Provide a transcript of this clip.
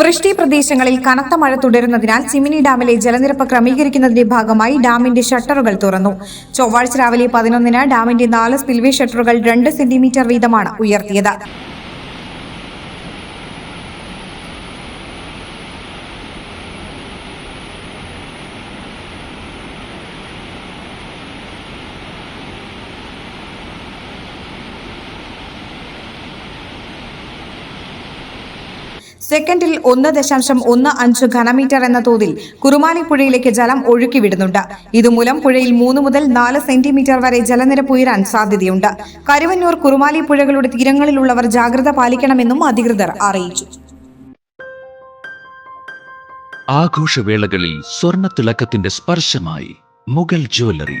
വൃഷ്ടി പ്രദേശങ്ങളിൽ കനത്ത മഴ തുടരുന്നതിനാൽ ചിമിനി ഡാമിലെ ജലനിരപ്പ് ക്രമീകരിക്കുന്നതിന്റെ ഭാഗമായി ഡാമിന്റെ ഷട്ടറുകൾ തുറന്നു. ചൊവ്വാഴ്ച രാവിലെ പതിനൊന്നിന് ഡാമിന്റെ നാല് സ്പിൽവേ ഷട്ടറുകൾ രണ്ട് സെന്റിമീറ്റർ വീതമാണ് ഉയർത്തിയത്. സെക്കൻഡിൽ ഒന്ന് ദശാംശം ഒന്ന് അഞ്ച് ഘനമീറ്റർ എന്ന തോതിൽ കുറുമാലി പുഴയിലേക്ക് ജലം ഒഴുക്കിവിടുന്നുണ്ട്. ഇതുമൂലം പുഴയിൽ മൂന്ന് മുതൽ നാല് സെന്റിമീറ്റർ വരെ ജലനിരപ്പ് ഉയരാൻ സാധ്യതയുണ്ട്. കരുവന്നൂർ കുറുമാലി പുഴകളുടെ തീരങ്ങളിലുള്ളവർ ജാഗ്രത പാലിക്കണമെന്നും അധികൃതർ അറിയിച്ചു. ആഘോഷവേളകളിൽ സ്വർണത്തിളക്കത്തിന്റെ സ്പർശമായി മുഗൾ ജ്വല്ലറി.